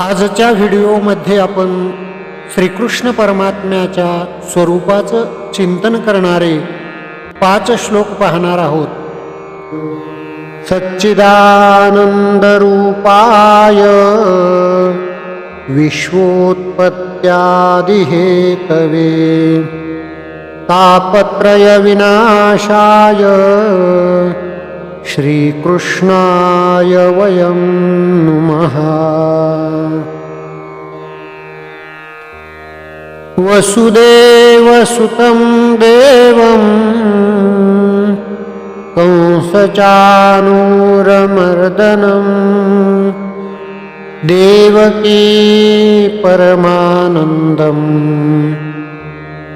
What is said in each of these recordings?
आजच्या व्हिडिओमध्ये आपण श्रीकृष्ण परमात्म्याच्या स्वरूपाचं चिंतन करणारे पाच श्लोक पाहणार आहोत. सच्चिदानंदरूपाय विश्वोत्पत्त्यादिहेतवे तापत्रयविनाशाय श्रीकृष्णाय वयं नुमः। वसुदेवसुतं देवं कंसचानूरमर्दनं। देवकी परमानन्दम्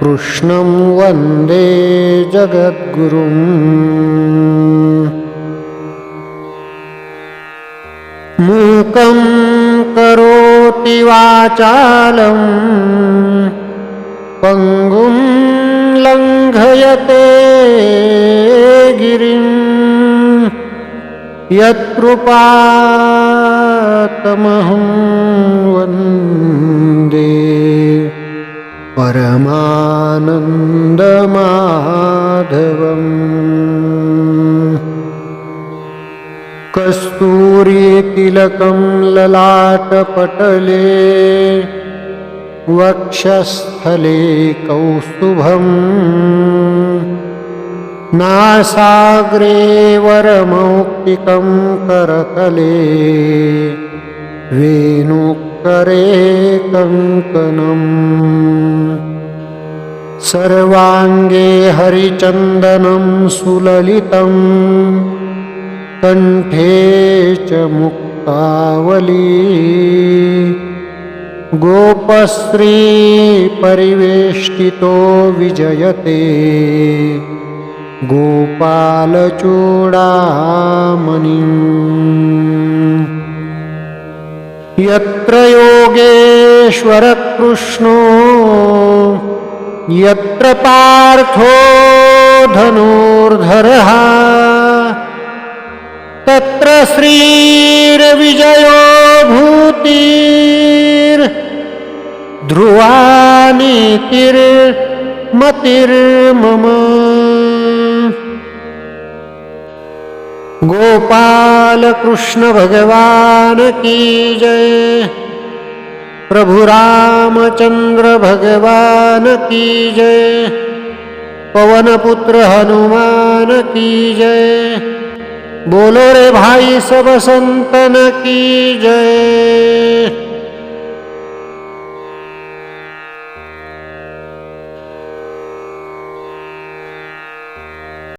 कृष्णं वंदे जगद्गुरुम् मूकं करोति वाचालं पङ्गुं लङ्घयते गिरिं यत्कृपातमहं वन्दे परमानन्दमाधवम् कस्तूरीतिलकं ललाटपटले वक्षस्थले कौस्तुभम् नासाग्रे वरमौक्तिकं करतले वेणुकरे कङ्कणम् सर्वाङ्गे हरिचन्दनं सुललितम्। कण्ठे च मुक्तावली गोपस्त्रीपरिवेष्टितो विजयते। गोपालचूडामणि। यत्र योगेश्वरकृष्णो यत्र पार्थो धनुर्धरः तत्र श्रीर्विजयो भूतिर् ध्रुवानीतिर्मतिर्मम गोपाल कृष्ण भगवान की जय। प्रभु रामचंद्र भगवान की जय। पवन पुत्र हनुमान की जय। बोलो रे भाई सब संतन की जय।